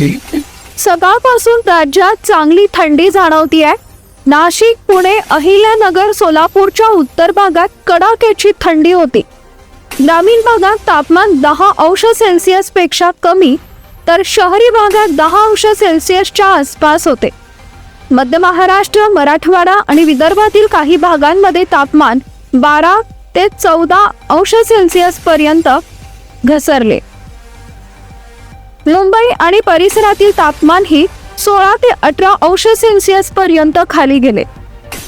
सकाळपासून राज्यात चांगली थंडी जाणवतीये. नाशिक पुणे अहिल्यानगर सोलापूरच्या उत्तर भागात कडाक्याची थंडी होती. ग्रामीण भागात तापमान दहा अंश सेल्सिअसपेक्षा कमी तर शहरी भागात दहा अंश सेल्सिअसच्या आसपास होते. मध्य महाराष्ट्र मराठवाडा आणि विदर्भातील काही भागांमध्ये तापमान बारा ते चौदा अंश सेल्सिअस पर्यंत घसरले. मुंबई आणि परिसरातील तापमानही सोळा ते अठरा अंश सेल्सिअस पर्यंत खाली गेले.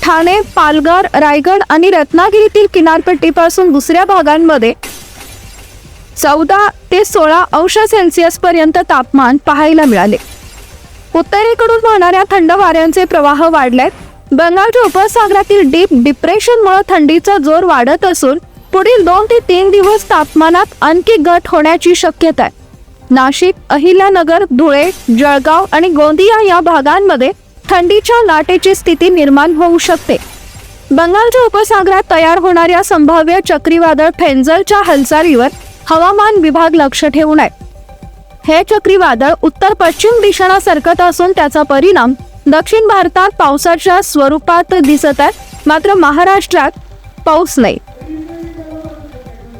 ठाणे पालघर रायगड आणि रत्नागिरीतील किनारपट्टीपासून दुसऱ्या भागांमध्ये चौदा ते सोळा अंश सेल्सिअस पर्यंत तापमान पाहायला मिळाले. उत्तरेकडून वाहणाऱ्या थंड वाऱ्यांचे प्रवाह वाढलेत. बंगालच्या उपसागरातील डीप डिप्रेशनमुळे थंडीचा जोर वाढत असून पुढील दोन ते तीन दिवस तापमानात आणखी घट होण्याची शक्यता आहे. नाशिक अहिल्यानगर धुळे जळगाव आणि गोंदिया या भागांमध्ये थंडीच्या लाटेची स्थिती निर्माण होऊ शकते. बंगालच्या उपसागरात तयार होणाऱ्या संभाव्य चक्रीवादळ फेंजलच्या हालचालीवर हवामान विभाग लक्ष ठेवून आहे हे चक्रीवादळ उत्तर पश्चिम दिशेला सरकत असून त्याचा परिणाम दक्षिण भारतात पावसाच्या स्वरूपात दिसत आहे मात्र महाराष्ट्रात पाऊस नाही.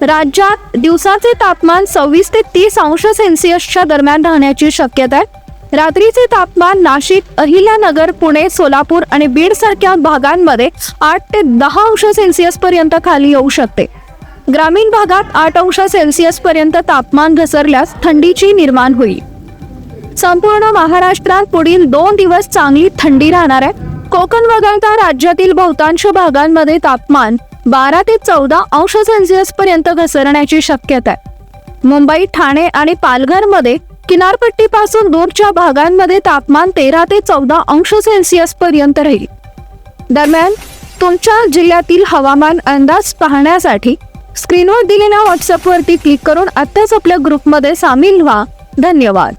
राज्यात दिवसाचे तापमान सव्वीस ते तीस अंश सेल्सिअसच्या दरम्यान राहण्याची शक्यता आहे. रात्रीचे तापमान नाशिक अहिल्यानगर पुणे सोलापूर आणि बीड सारख्या भागांमध्ये आठ ते दहा अंश सेल्सिअस पर्यंत खाली येऊ शकते. ग्रामीण भागात आठ अंश सेल्सिअस पर्यंत तापमान घसरल्यास थंडीची निर्माण होईल. संपूर्ण महाराष्ट्रात पुढील दोन दिवस चांगली थंडी राहणार आहे. कोकण वगळता राज्यातील बहुतांश भागांमध्ये तापमान बारा ते चौदा अंश सेल्सिअस पर्यंत घसरण्याची शक्यता आहे. मुंबई ठाणे आणि पालघरमध्ये किनारपट्टीपासून दूरच्या भागांमध्ये तापमान तेरा ते चौदा अंश सेल्सिअस पर्यंत राहील. दरम्यान तुमच्या जिल्ह्यातील हवामान अंदाज पाहण्यासाठी स्क्रीनवर दिलेल्या व्हॉट्सअपवरती क्लिक करून आत्ताच आपल्या ग्रुपमध्ये सामील व्हा. धन्यवाद.